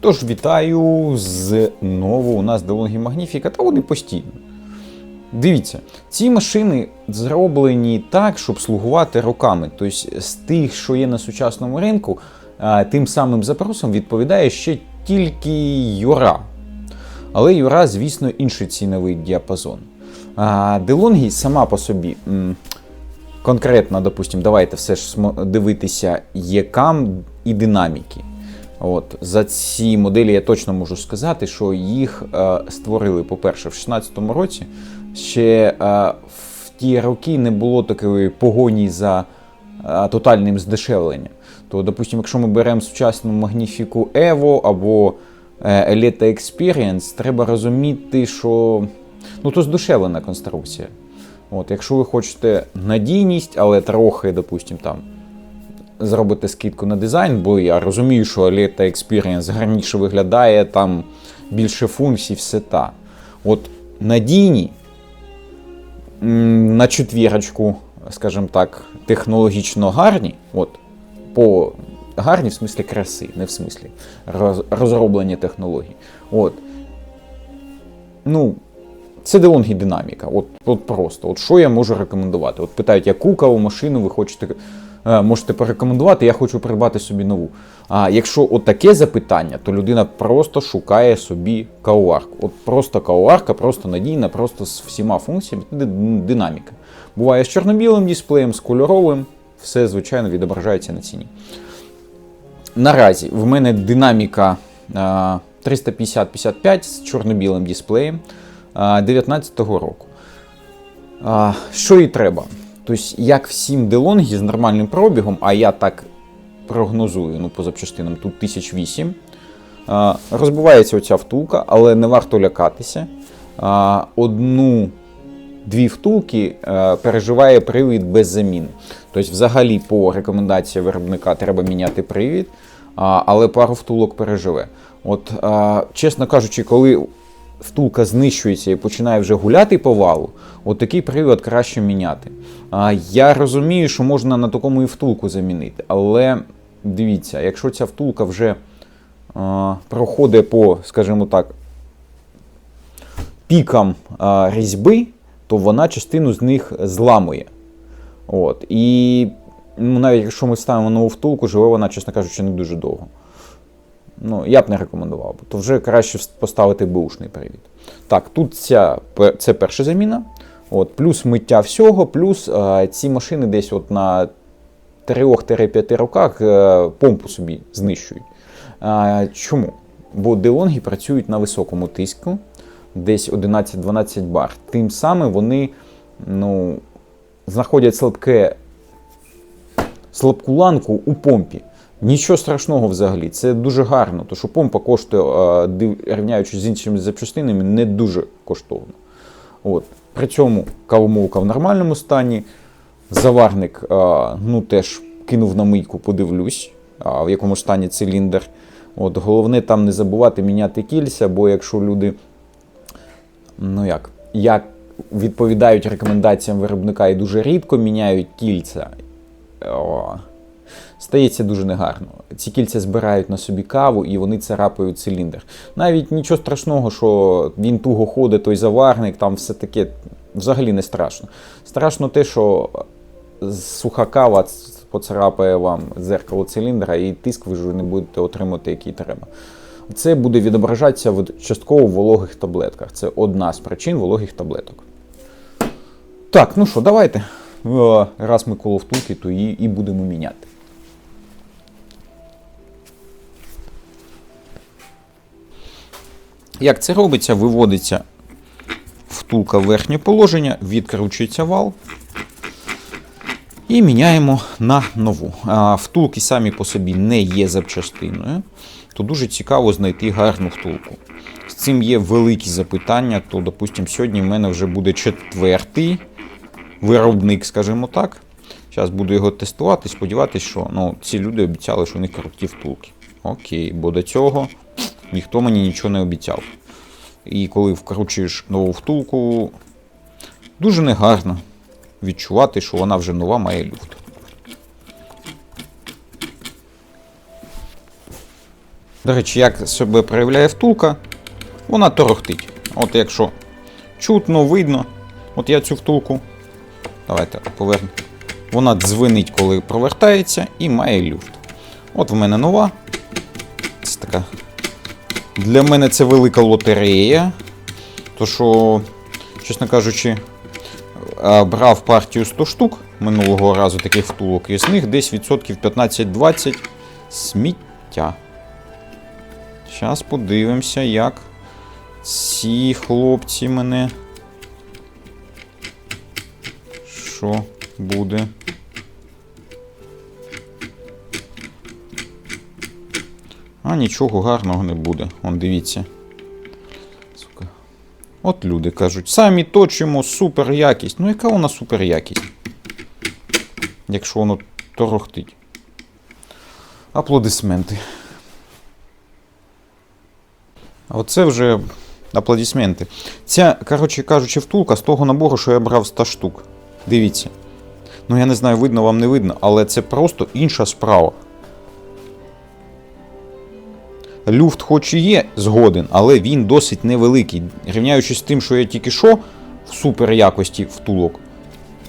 Тож вітаю знову у нас DeLonghi Magnifica, та вони постійно. Дивіться, ці машини зроблені так, щоб слугувати роками. Тобто з тих, що є на сучасному ринку, тим самим запросом відповідає ще тільки Юра. Але Юра, звісно, інший ціновий діапазон. DeLonghi сама по собі. Конкретно, допустимо, давайте все ж дивитися ЄКАМ і динаміки. От, за ці моделі я точно можу сказати, що їх е, створили, по-перше, в 16-му році. Ще е, в ті роки не було такої погоні за е, тотальним здешевленням. То, допустимо, якщо ми беремо сучасну Magnifico Evo або е, Elite Experience, треба розуміти, що ну, то здешевлена конструкція. От, якщо ви хочете надійність, але трохи, допустимо, там зробити скидку на дизайн, бо я розумію, що Elite Experience гарніше виглядає, там більше функцій, все та. От надійні на четвірочку, скажімо так, технологічно гарні, от, по гарні в смислі краси, не в смислі роз, розроблення технологій. От. Ну, це DeLonghi динаміка. От, от просто. От що я можу рекомендувати? От питають, яку каву машину ви хочете, можете порекомендувати, я хочу придбати собі нову. А якщо таке запитання, то людина просто шукає собі кавоварку. От просто кавоварка, просто надійна, просто з всіма функціями динаміка. Буває з чорно-білим дисплеєм, з кольоровим, все звичайно відображається на ціні. Наразі в мене динаміка а, 350-55 з чорно-білим дисплеєм 2019 року. Що і треба? Тобто, як всім DeLonghi з нормальним пробігом, а я так прогнозую, ну по запчастинам тут 1008. Розбивається оця втулка, але не варто лякатися. Одну дві втулки е, переживає привід без заміни. Тобто, взагалі, по рекомендації виробника треба міняти привід, але пару втулок переживе. От, е, чесно кажучи, коли втулка знищується і починає вже гуляти по валу, от такий привід краще міняти. А, я розумію, що можна на такому і втулку замінити, але дивіться, якщо ця втулка вже е, проходить по, скажімо так, пікам а, різьби, то вона частину з них зламує. От. І ну, навіть якщо ми ставимо нову втулку, живе вона, чесно кажучи, не дуже довго. Ну, я б не рекомендував, то вже краще поставити бушний привід. Так, тут ця, це перша заміна. От, плюс миття всього, плюс а, ці машини десь от на 3-5 роках е, помпу собі знищують. А, чому? Бо DeLonghi працюють на високому тиску, десь 11-12 бар. Тим самим вони ну, знаходять слабке, слабку ланку у помпі. Нічого страшного взагалі, це дуже гарно, тому що помпа коштує, рівняючись з іншими запчастинами, не дуже коштовно. От. При цьому кавомолка в нормальному стані, заварник ну, теж кинув на мийку, подивлюсь, в якому стані циліндр. От, головне там не забувати міняти кільця, бо якщо люди ну як, як відповідають рекомендаціям виробника і дуже рідко міняють кільця, стається дуже негарно. Ці кільця збирають на собі каву і вони царапають циліндр. Навіть нічого страшного, що він туго ходить, той заварник, там все таке взагалі не страшно. Страшно те, що суха кава поцарапає вам дзеркало циліндра, і тиск ви вже не будете отримати, який треба. Це буде відображатися в частково вологих таблетках. Це одна з причин вологих таблеток. Так, ну що, давайте. Е, Раз ми коло втулки, то її і будемо міняти. Як це робиться? Виводиться втулка в верхнє положення, відкручується вал. І міняємо на нову. Втулки самі по собі не є запчастиною, то дуже цікаво знайти гарну втулку. З цим є великі запитання, то, допустимо, сьогодні в мене вже буде четвертий виробник, скажімо так. Зараз буду його тестувати, сподіватися, що ну, ці люди обіцяли, що у них круті втулки. Окей, бо до цього ніхто мені нічого не обіцяв. І коли вкручуєш нову втулку, дуже негарно відчувати, що вона вже нова має люфт. До речі, як себе проявляє втулка, вона торохтить. От якщо чутно, видно, от я цю втулку. Давайте повернемо. Вона дзвенить, коли провертається, і має люфт. От в мене нова. Це така. Для мене це велика лотерея. То що, чесно кажучи, брав партію 100 штук минулого разу таких втулок, і з них десь відсотків 15-20 сміття. Зараз подивимося, як ці хлопці мене. Що буде? А нічого гарного не буде. Он дивіться. Сука. От люди кажуть, самі точимо супер якість. Ну яка вона супер якість? Якщо воно торохтить. Аплодисменти. А оце вже аплодисменти. Ця, коротше кажучи, втулка з того набору, що я брав 100 штук. Дивіться. Ну я не знаю, видно вам не видно, але це просто інша справа. Люфт хоч і є згоден, але він досить невеликий. Рівняючись з тим, що я тільки що в супер якості втулок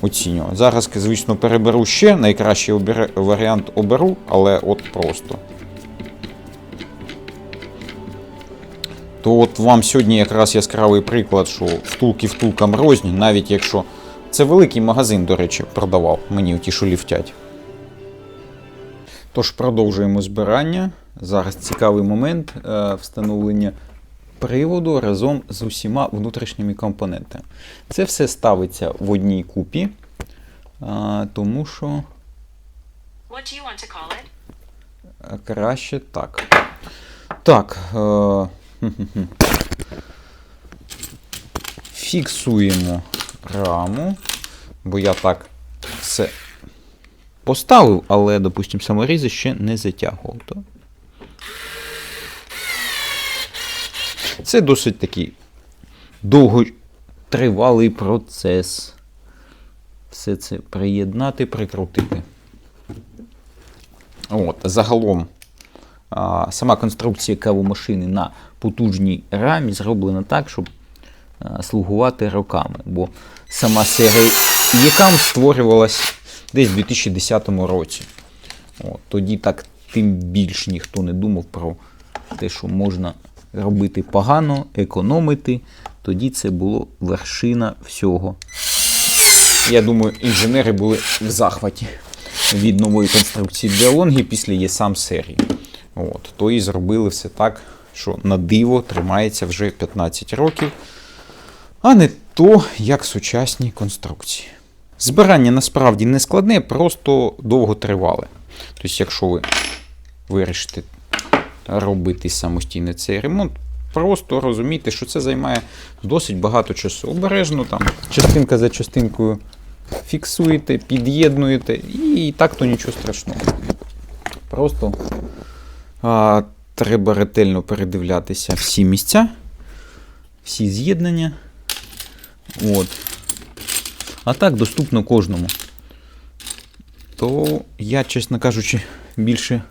оцінював. Зараз, звісно, переберу ще, найкращий обере- варіант оберу, але от просто. То от вам сьогодні якраз яскравий приклад, що втулки втулкам розні, навіть якщо. Це великий магазин, до речі, продавав мені ті, що ліфтять. Тож продовжуємо збирання. Зараз цікавий момент е, встановлення приводу разом з усіма внутрішніми компонентами. Це все ставиться в одній купі, тому що е, краще так. Так. Е. Фіксуємо раму, бо я так все поставив, але, допустимо, саморізи ще не затягував. Це досить такий довготривалий процес. Все це приєднати, прикрутити. От, загалом, а, сама конструкція кавомашини на потужній рамі зроблена так, щоб а, слугувати роками. Бо сама серія якам створювалась десь в 2010 році. От, тоді так тим більш ніхто не думав про те, що можна робити погано, економити. Тоді це було вершина всього. Я думаю, інженери були в захваті від нової конструкції Деолонги після ЄСАМ серії. От, то і зробили все так, що на диво тримається вже 15 років, а не то, як сучасні конструкції. Збирання насправді не складне, просто довго тривале. Тобто, якщо ви вирішите робити самостійно цей ремонт, просто розумійте, що це займає досить багато часу. Обережно там частинка за частинкою фіксуєте, під'єднуєте, і так то нічого страшного. Просто а, треба ретельно передивлятися всі місця, всі з'єднання. От. А так доступно кожному. То я, чесно кажучи, більше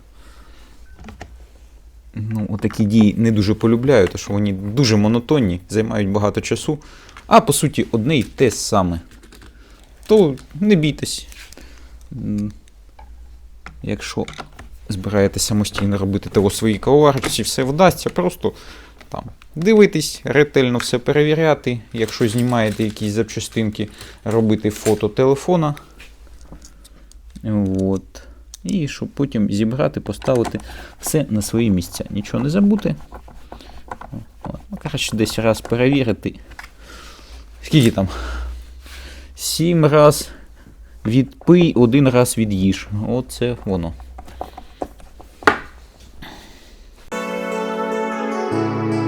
ну, отакі дії не дуже полюбляю, тому що вони дуже монотонні, займають багато часу, а по суті одне й те саме. То не бійтесь. Якщо збираєте самостійно робити того своїй кавоварці, все вдасться, просто там дивитись, ретельно все перевіряти. Якщо знімаєте якісь запчастинки, робити фото телефона. От. І щоб потім зібрати, поставити все на свої місця. Нічого не забути. Ну, краще десь раз перевірити. Скільки там? Сім раз відпий, один раз від'їж. Оце воно. Thank you.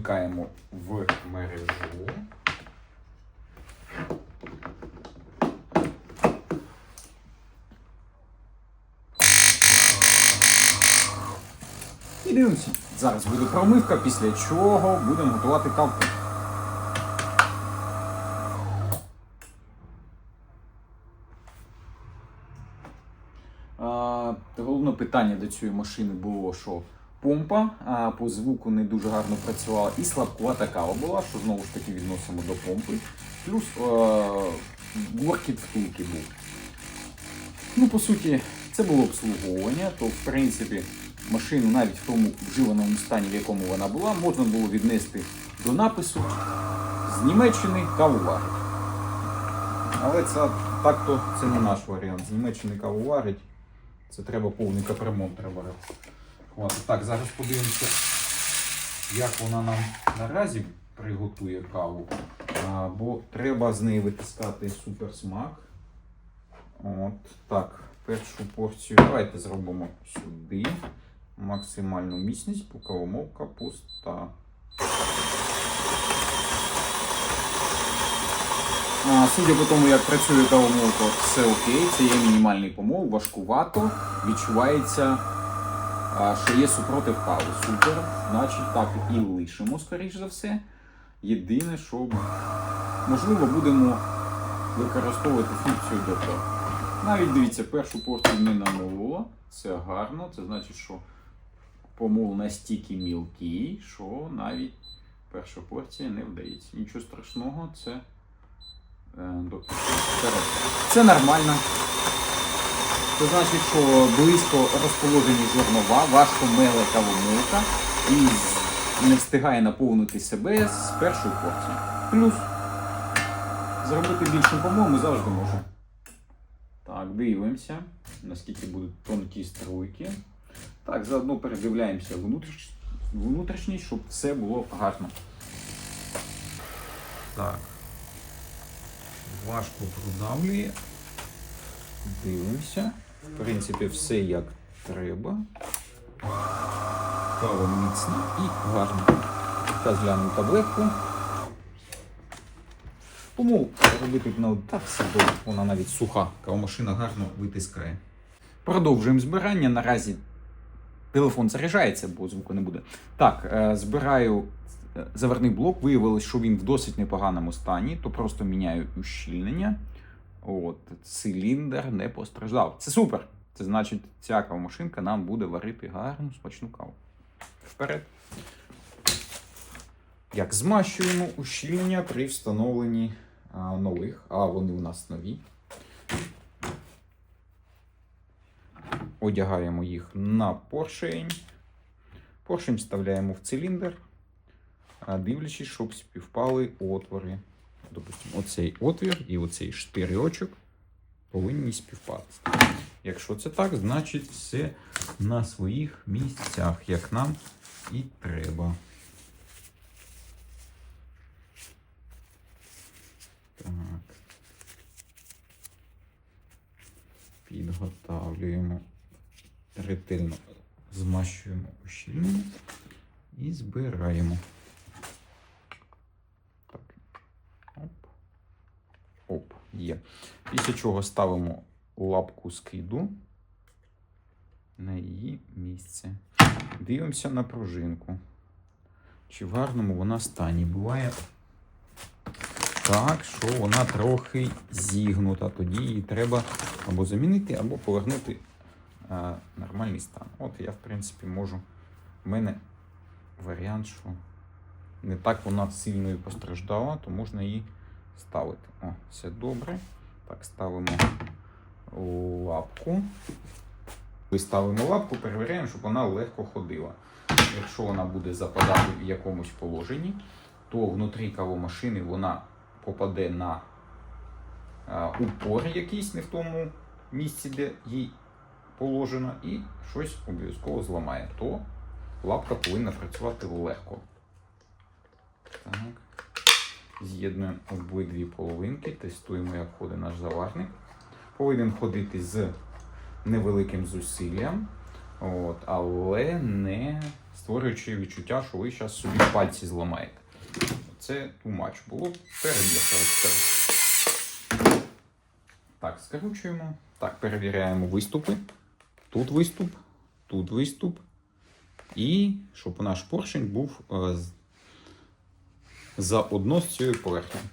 Вмикаємо в мережу. І дивимося. Зараз буде промивка, після чого будемо готувати кавку. Головне питання до цієї машини було, що помпа а, по звуку не дуже гарно працювала, і слабкувата кава була, що знову ж таки відносимо до помпи. Плюс а, горкіт втулки був. Ну, по суті, це було обслуговування, то в принципі машину навіть в тому вживаному стані, в якому вона була, можна було віднести до напису з Німеччини кавоварить. Але це так-то це не наш варіант. З Німеччини каву варить. Це треба повний капремонт треба. Хватить. Так, зараз подивимося, як вона нам наразі приготує каву. А, бо треба з неї витискати суперсмак. От так, першу порцію давайте зробимо сюди. Максимальну міцність, бо кавомолка пуста. А, Судя по тому, як працює кавомолка, все окей, це є мінімальний помол, важкувато, відчувається, що є супротив кави. Супер. Значить, так і лишимо, скоріш за все. Єдине, що можливо будемо використовувати функцію допер. Навіть дивіться, першу порцію не намололо, це гарно, це значить, що помол настільки мілкий, що навіть перша порція не вдається. Нічого страшного, це. Е, доктор. Це нормально. Це значить, що близько розположені жорнова, важко меле кавомилка і не встигає наповнити себе з першої порції. Плюс зробити більше помол ми завжди можемо. Так, дивимося, наскільки будуть тонкі струйки. Так, заодно передивляємося внутріш... внутрішність, щоб все було гарно. Так важко продавлює. Дивимося. В принципі, все як треба. Кава міцна і гарна. Зараз глянемо таблетку. Помол робити на так добре. Вона навіть суха. Кавомашина гарно витискає. Продовжуємо збирання. Наразі телефон заряджається, бо звуку не буде. Так, е, збираю е, заварний блок. Виявилось, що він в досить непоганому стані, то просто міняю ущільнення. От, циліндр не постраждав. Це супер. Це значить, ця кавомашинка нам буде варити гарну смачну каву. Вперед. Як змащуємо ущільнення при встановленні а, нових, а вони у нас нові. Одягаємо їх на поршень. Поршень вставляємо в циліндр, дивлячись, щоб співпали отвори. Допустимо, оцей отвір і оцей штирьочок повинні співпасти. Якщо це так, значить все на своїх місцях, як нам і треба. Так. Підготавлюємо, ретельно змащуємо ущільнення і збираємо. Є. Після чого ставимо лапку скиду на її місце. Дивимося на пружинку. Чи в гарному вона стані. Буває так, що вона трохи зігнута. Тоді її треба або замінити, або повернути а, нормальний стан. От я, в принципі, можу. У мене варіант, що не так вона сильно і постраждала, то можна її ставити. О, все добре. Так, ставимо лапку. Ми ставимо лапку, перевіряємо, щоб вона легко ходила. Якщо вона буде западати в якомусь положенні, то внутрі кавомашини вона попаде на а, упор якийсь не в тому місці, де їй положено, і щось обов'язково зламає. То лапка повинна працювати легко. Так. З'єднуємо обидві половинки, тестуємо, як ходить наш заварник. Повинен ходити з невеликим зусиллям, от, але не створюючи відчуття, що ви зараз собі пальці зламаєте. Це тумач було перевірка. Так, скручуємо. Так, перевіряємо виступи. Тут виступ, тут виступ. І щоб наш поршень був е, з- заодно з цією поверхнею.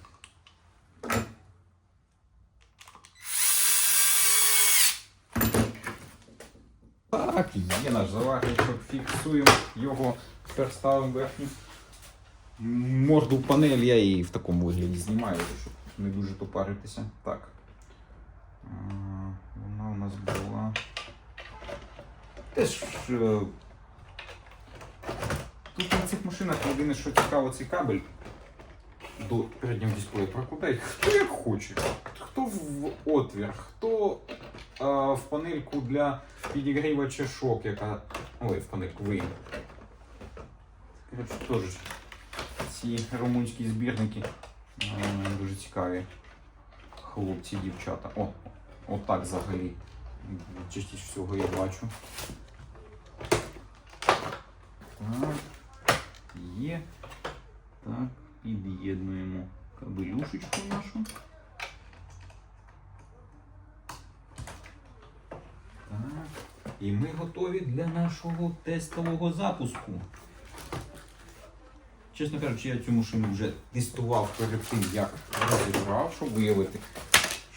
Так, є наш заварничок, фіксуємо його, тепер ставимо верхню морду панель, я її в такому вигляді знімаю, щоб не дуже топаритися. Так. Вона у нас була. Теж. е, Тут на цих машинах єдине, що цікаво, цей кабель до переднього дисплею прокладає. Хто як хоче. Хто в отвір, хто а, в панельку для підігрівача шок, яка. Ой, в панельку. Коротше, теж ці румунські збірники а, дуже цікаві. Хлопці, дівчата. О, отак взагалі. Частіше всього я бачу. Так. Є. Так, під'єднуємо кабелюшечку нашу. Так. І ми готові для нашого тестового запуску. Чесно кажучи, я цю машину вже тестував перед тим, як розібрав, щоб виявити,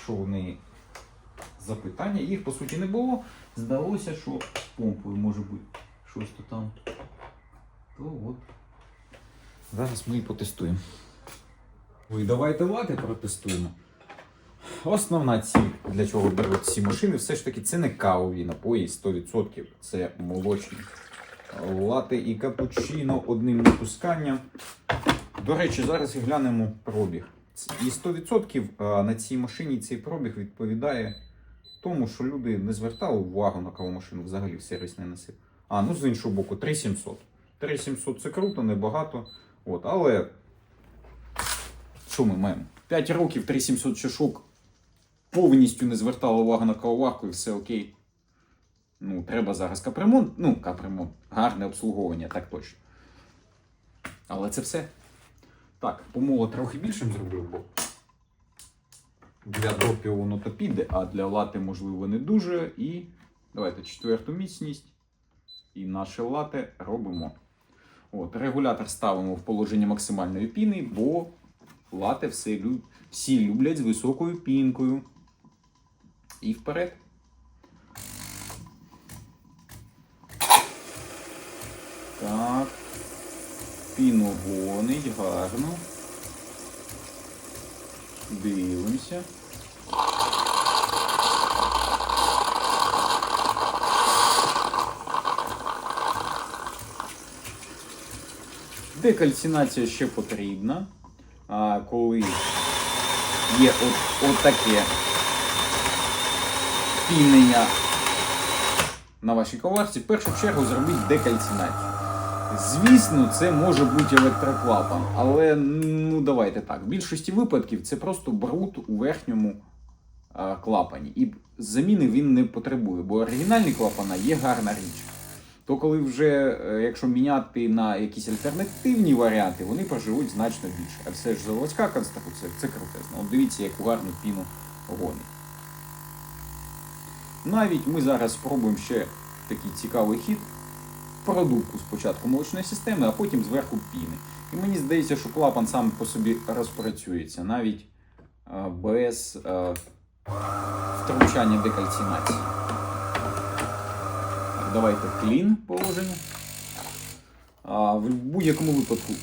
що в неї запитання. Їх по суті не було. Здалося, що з помпою може бути щось то там. То от. Зараз ми і потестуємо. Ой, давайте лати протестуємо. Основна ціль, для чого беруть ці машини, все ж таки це не кавові напої 100%, це молочні. Лати і капучино одним напусканням. До речі, зараз глянемо пробіг. І 100% на цій машині цей пробіг відповідає тому, що люди не звертали увагу на кавомашину, взагалі в сервіс не носив. А, ну з іншого боку, 3700. 3700 це круто, небагато. От, але що ми маємо? 5 років 3700 чашок повністю не звертали увагу на кавоварку і все окей. Ну, треба зараз капремонт. Ну, капремонт. Гарне обслуговування, так точно. Але це все. Так, помоло трохи більшим зробив, бо для допів воно то піде, а для лати, можливо, не дуже. І давайте четверту міцність. І наше лате робимо. От, регулятор ставимо в положення максимальної піни, бо лате все, лю- всі люблять з високою пінкою. І вперед. Так. Піну гарно. Дивимося. Декальцинація ще потрібна. А коли є от, от таке пінення на вашій коварці, в першу чергу зробіть декальцинацію. Звісно, це може бути електроклапан, але ну давайте так. В більшості випадків це просто бруд у верхньому а, клапані. І заміни він не потребує, бо оригінальні клапана є гарна річ. То коли вже, е, якщо міняти на якісь альтернативні варіанти, вони проживуть значно більше. А все ж заводська конструкція це крутезно. От дивіться, яку гарну піну гонить. Навіть ми зараз спробуємо ще такий цікавий хід. Продувку спочатку молочної системи, а потім зверху піни. І мені здається, що клапан сам по собі розпрацюється навіть е, без е, втручання декальцинації. Давайте клін положимо. В будь-якому випадку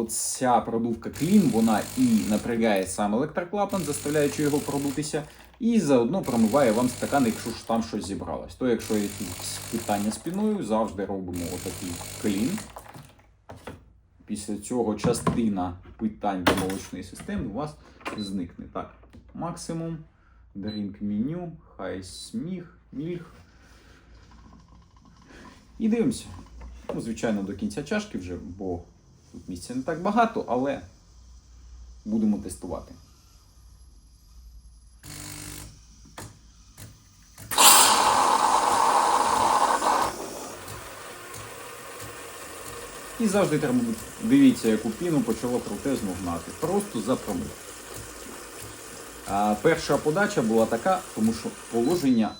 оця продувка клін, вона і напрягає сам електроклапан, заставляючи його продутися, і заодно промиває вам стакан, якщо ж там щось зібралось. То якщо є якісь питання з піною, завжди робимо отакий клін. Після цього частина питань до молочної системи у вас зникне. Так, максимум, drink меню, хай сміх, мільх. І дивимося. Ну, Звичайно, до кінця чашки вже, бо тут місця не так багато, але будемо тестувати. І завжди треба дивіться, яку піну почало крутезно гнати. Просто за промив. Перша подача була така, тому що положення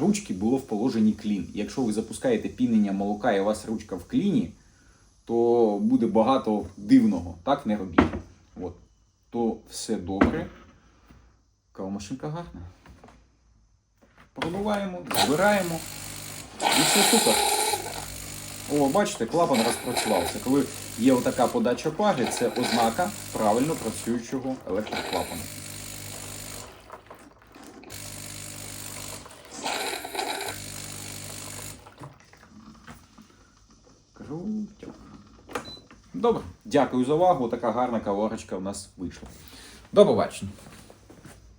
ручки було в положенні клін. Якщо ви запускаєте пінення молока і у вас ручка в кліні, то буде багато дивного. Так не робіть. От. То все добре. Кавомашинка гарна. Пробиваємо, збираємо. І все супер. О, бачите, клапан розпрацювався. Коли є отака подача пари, це ознака правильно працюючого електроклапану. Крутяк. Добре, дякую за увагу. Така гарна каворочка у нас вийшла. До побачення.